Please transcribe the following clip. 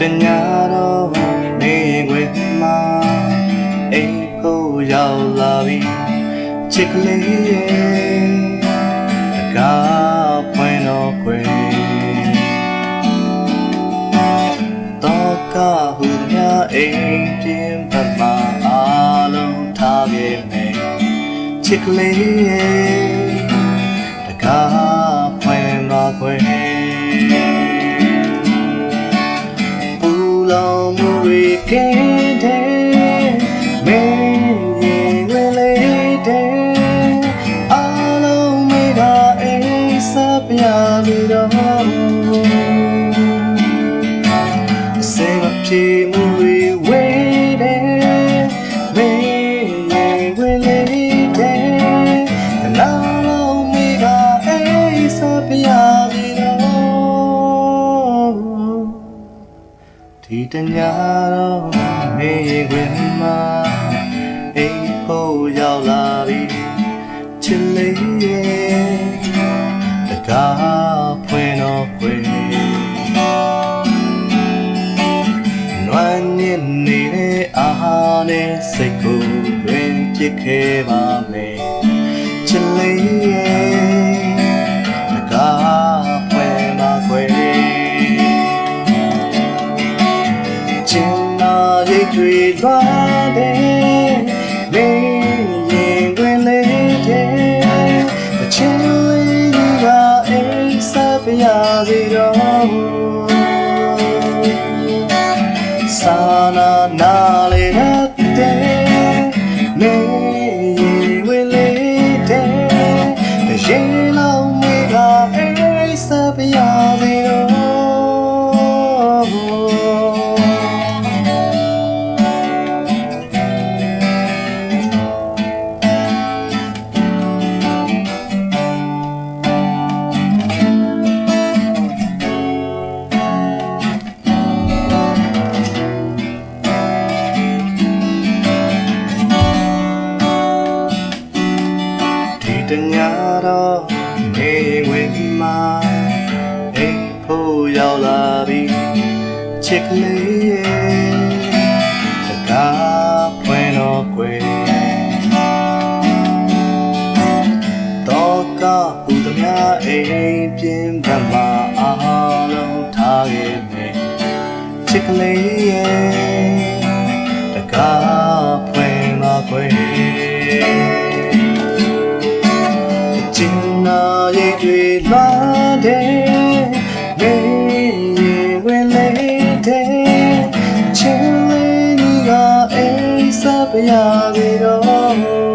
တညာတော့နေခွေမှာအိမ်ဖို့ရောက်လာပြီချစ်ကလေးရဲ့တကားဖွင့်တော့ခွေတော့ကဟူမြအိမ်ပြင်းပမာအားလုံးထားခဲ့မယ်ချစ်ကလေးရဲ့တကား တွေကင်းတဲ့မင်းရင်ဝင်လေတဲ့အလုံးမေကအိစပ်ပြပြီးတော့ တညာတော့မေးခွင်မှာအိမ်ဖို့ရောက်လာပြီချစ်လေးရဲ့တကားဖွင့်တော့ခွေနွမ်းညစ်နေတဲ့အာဟာနဲ့စိတ်ကိုတွင်ပြစ်ခဲ့ပါမယ်ချစ်လေးရဲ့ တ်တွေလွှမ်းတယ်မင်းရင်တွင်လေးတဲ့အချင်းလေးကအိမ်ဆက်ပြရစီတော့စာနာ ညာတော့နေဝင်မှာအိမ်ဖို့ရောက်လာပြီချစ်ကလေးရဲ့တကားဖွင့်တော့ကွယ်တော့ကဟူသည်များအိမ်ပြင်းပမာအားလုံးထားခဲ့မယ်ချစ်ကလေးရဲ့ လွှမ်းတဲ့ရေရင်ဝင်လေတဲ့ချင်းလေးကအိမ်စပ်ရပြီးတော့